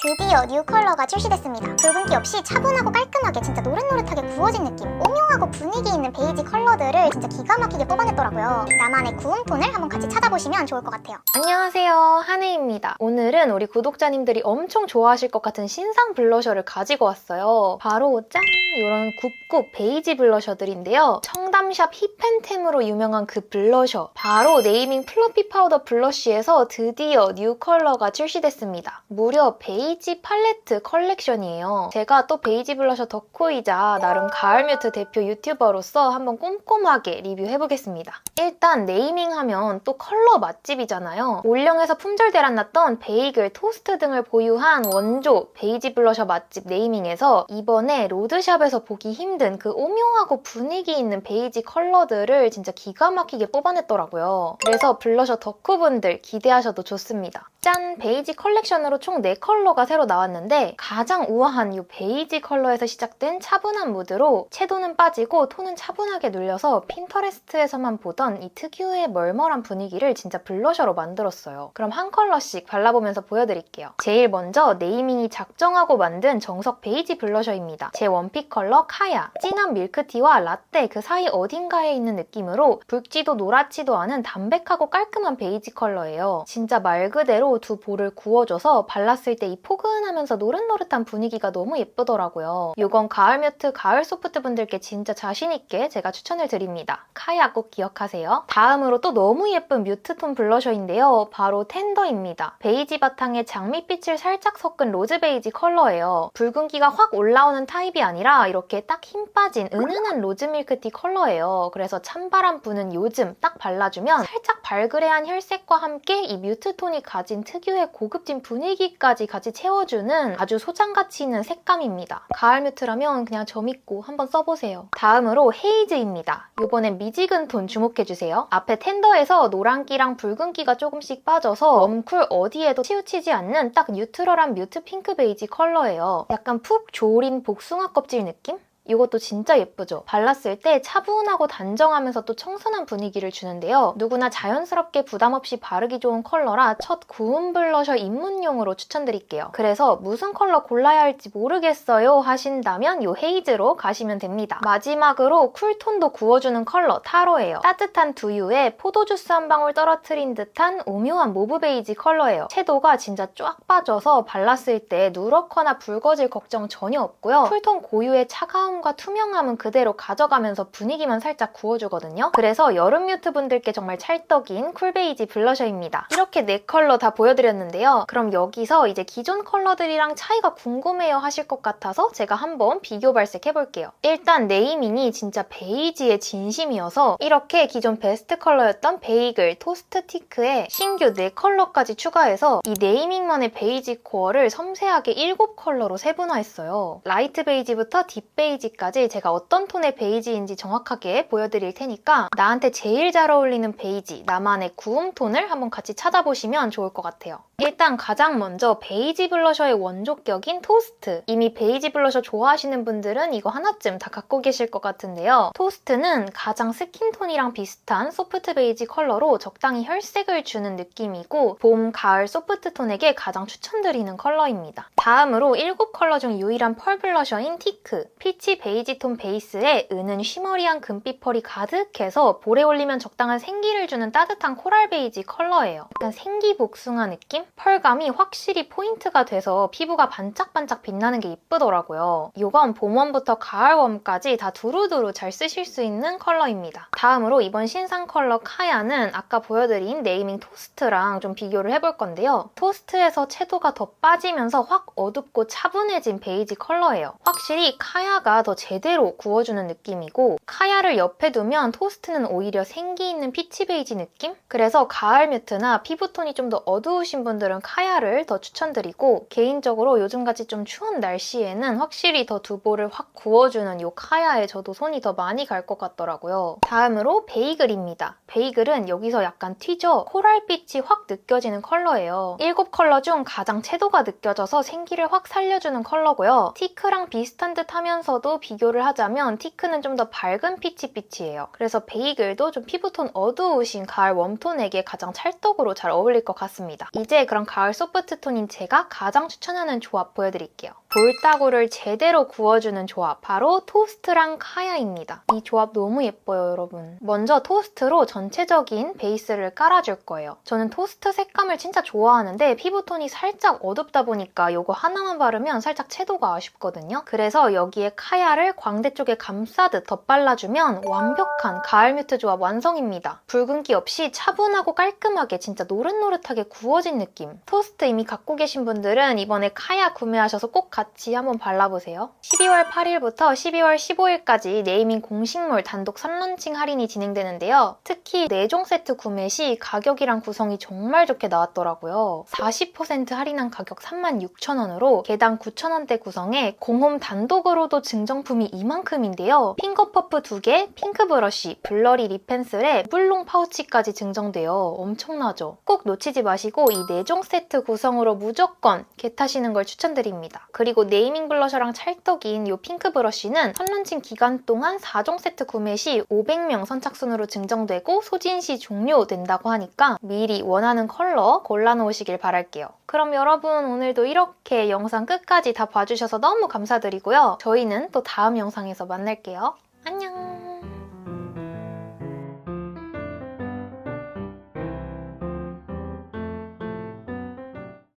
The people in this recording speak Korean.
드디어 뉴 컬러가 출시됐습니다. 붉은기 없이 차분하고 깔끔하게 진짜 노릇노릇하게 구워진 느낌 오묘하고 분위기 있는 베이지 컬러들을 진짜 기가 막히게 뽑아냈더라고요. 나만의 구운 톤을 한번 같이 찾아보시면 좋을 것 같아요. 안녕하세요 한혜입니다 오늘은 우리 구독자님들이 엄청 좋아하실 것 같은 신상 블러셔를 가지고 왔어요 바로 짠! 이런 굽굽 베이지 블러셔들인데요 청담샵 힙앤템으로 유명한 그 블러셔 바로 네이밍 플러피 파우더 블러쉬에서 드디어 뉴 컬러가 출시됐습니다 무려 베이지 팔레트 컬렉션이에요 제가 또 베이지 블러셔 덕후이자 나름 가을 뮤트 대표 유튜버로서 한번 꼼꼼하게 리뷰해보겠습니다 일단 네이밍 하면 또 컬러 맛집이잖아요. 올영에서 품절 대란 났던 베이글, 토스트 등을 보유한 원조 베이지 블러셔 맛집 네이밍에서 이번에 로드샵에서 보기 힘든 그 오묘하고 분위기 있는 베이지 컬러들을 진짜 기가 막히게 뽑아냈더라고요. 그래서 블러셔 덕후분들 기대하셔도 좋습니다. 짠! 베이지 컬렉션으로 총 4컬러가 새로 나왔는데 가장 우아한 이 베이지 컬러에서 시작된 차분한 무드로 채도는 빠지고 톤은 차분하게 눌려서 핀터레스트에서만 보던 이 특유의 멀멀한 분위기를 진짜 블러셔로 만들었어요. 그럼 한 컬러씩 발라보면서 보여드릴게요. 제일 먼저 네이밍이 작정하고 만든 정석 베이지 블러셔입니다. 제 원픽 컬러 카야. 진한 밀크티와 라떼 그 사이 어딘가에 있는 느낌으로 붉지도 노랗지도 않은 담백하고 깔끔한 베이지 컬러예요. 진짜 말 그대로 두 볼을 구워줘서 발랐을 때 이 포근하면서 노릇노릇한 분위기가 너무 예쁘더라고요. 이건 가을 뮤트, 가을 소프트 분들께 진짜 자신있게 제가 추천을 드립니다. 카야 꼭 기억하세요. 다음으로 또 너무 예쁜 뮤트톤 블러셔인데요. 바로 텐더입니다. 베이지 바탕에 장밋빛을 살짝 섞은 로즈 베이지 컬러예요. 붉은기가 확 올라오는 타입이 아니라 이렇게 딱 힘 빠진 은은한 로즈 밀크티 컬러예요. 그래서 찬바람 부는 요즘 딱 발라주면 살짝 발그레한 혈색과 함께 이 뮤트톤이 가진 특유의 고급진 분위기까지 같이 채워주는 아주 소장가치 있는 색감입니다. 가을 뮤트라면 그냥 점 있고 한번 써보세요. 다음으로 헤이즈입니다. 이번엔 미지근 톤 주목해주세요. 앞에 텐더에서 노란기랑 붉은기가 조금씩 빠져서 웜쿨 어디에도 치우치지 않는 딱 뉴트럴한 뮤트 핑크 베이지 컬러예요. 약간 푹 조린 복숭아 껍질 느낌? 이것도 진짜 예쁘죠? 발랐을 때 차분하고 단정하면서 또 청순한 분위기를 주는데요. 누구나 자연스럽게 부담 없이 바르기 좋은 컬러라 첫 구운 블러셔 입문용으로 추천드릴게요. 그래서 무슨 컬러 골라야 할지 모르겠어요 하신다면 이 헤이즈로 가시면 됩니다. 마지막으로 쿨톤도 구워주는 컬러 타로예요. 따뜻한 두유에 포도주스 한 방울 떨어뜨린 듯한 오묘한 모브 베이지 컬러예요. 채도가 진짜 쫙 빠져서 발랐을 때 누렇거나 붉어질 걱정 전혀 없고요. 쿨톤 고유의 차가움 과 투명함은 그대로 가져가면서 분위기만 살짝 구워주거든요. 그래서 여름 뮤트 분들께 정말 찰떡인 쿨베이지 블러셔입니다. 이렇게 네 컬러 다 보여드렸는데요. 그럼 여기서 이제 기존 컬러들이랑 차이가 궁금해요 하실 것 같아서 제가 한번 비교 발색해볼게요. 일단 네이밍이 진짜 베이지의 진심이어서 이렇게 기존 베스트 컬러였던 베이글, 토스트 티크에 신규 4컬러까지 추가해서 이 네이밍만의 베이지 코어를 섬세하게 7 컬러로 세분화했어요. 라이트 베이지부터 딥 베이지 까지 제가 어떤 톤의 베이지인지 정확하게 보여드릴 테니까 나한테 제일 잘 어울리는 베이지, 나만의 구움 톤을 한번 같이 찾아보시면 좋을 것 같아요. 일단 가장 먼저 베이지 블러셔의 원조격인 토스트. 이미 베이지 블러셔 좋아하시는 분들은 이거 하나쯤 다 갖고 계실 것 같은데요. 토스트는 가장 스킨톤이랑 비슷한 소프트 베이지 컬러로 적당히 혈색을 주는 느낌이고 봄, 가을 소프트 톤에게 가장 추천드리는 컬러입니다. 다음으로 7컬러 중 유일한 펄 블러셔인 티크. 피치 베이지 톤 베이스에 은은 쉬머리한 금빛 펄이 가득해서 볼에 올리면 적당한 생기를 주는 따뜻한 코랄 베이지 컬러예요. 약간 생기 복숭아 느낌? 펄감이 확실히 포인트가 돼서 피부가 반짝반짝 빛나는 게 이쁘더라고요. 이건 봄웜부터 가을웜까지 다 두루두루 잘 쓰실 수 있는 컬러입니다. 다음으로 이번 신상 컬러 카야는 아까 보여드린 네이밍 토스트랑 좀 비교를 해볼 건데요. 토스트에서 채도가 더 빠지면서 확 어둡고 차분해진 베이지 컬러예요. 확실히 카야가 더 제대로 구워주는 느낌이고 카야를 옆에 두면 토스트는 오히려 생기 있는 피치 베이지 느낌? 그래서 가을 뮤트나 피부톤이 좀 더 어두우신 분들은 카야를 더 추천드리고 개인적으로 요즘같이 좀 추운 날씨에는 확실히 더 두보를 확 구워주는 이 카야에 저도 손이 더 많이 갈 것 같더라고요. 다음으로 베이글입니다. 베이글은 여기서 약간 튀죠? 코랄빛이 확 느껴지는 컬러예요. 7컬러 중 가장 채도가 느껴져서 생기를 확 살려주는 컬러고요. 티크랑 비슷한 듯 하면서도 컬러도 비교를 하자면 티크는 좀 더 밝은 피치빛이에요. 그래서 베이글도 좀 피부톤 어두우신 가을 웜톤에게 가장 찰떡으로 잘 어울릴 것 같습니다. 이제 그럼 가을 소프트톤인 제가 가장 추천하는 조합 보여드릴게요. 볼따구를 제대로 구워주는 조합, 바로 토스트랑 카야입니다. 이 조합 너무 예뻐요, 여러분. 먼저 토스트로 전체적인 베이스를 깔아줄 거예요. 저는 토스트 색감을 진짜 좋아하는데 피부톤이 살짝 어둡다 보니까 이거 하나만 바르면 살짝 채도가 아쉽거든요. 그래서 여기에 카야를 광대 쪽에 감싸듯 덧발라주면 완벽한 가을 뮤트 조합 완성입니다. 붉은기 없이 차분하고 깔끔하게 진짜 노릇노릇하게 구워진 느낌. 토스트 이미 갖고 계신 분들은 이번에 카야 구매하셔서 꼭 같이 한번 발라보세요. 12월 8일부터 12월 15일까지 네이밍 공식몰 단독 선런칭 할인이 진행되는데요. 특히 4종 세트 구매 시 가격이랑 구성이 정말 좋게 나왔더라고요. 40% 할인한 가격 36,000원으로 개당 9,000원대 구성에 공홈 단독으로도 증정품이 이만큼인데요. 핑거 퍼프 2개, 핑크 브러쉬, 블러리 립 펜슬에 물롱 파우치까지 증정돼요. 엄청나죠? 꼭 놓치지 마시고 이 4종 세트 구성으로 무조건 겟하시는 걸 추천드립니다. 그리고 네이밍 블러셔랑 찰떡인 이 핑크 브러쉬는 선런칭 기간 동안 4종 세트 구매 시 500명 선착순으로 증정되고 소진 시 종료된다고 하니까 미리 원하는 컬러 골라놓으시길 바랄게요. 그럼 여러분 오늘도 이렇게 영상 끝까지 다 봐주셔서 너무 감사드리고요. 저희는 또 다음 영상에서 만날게요.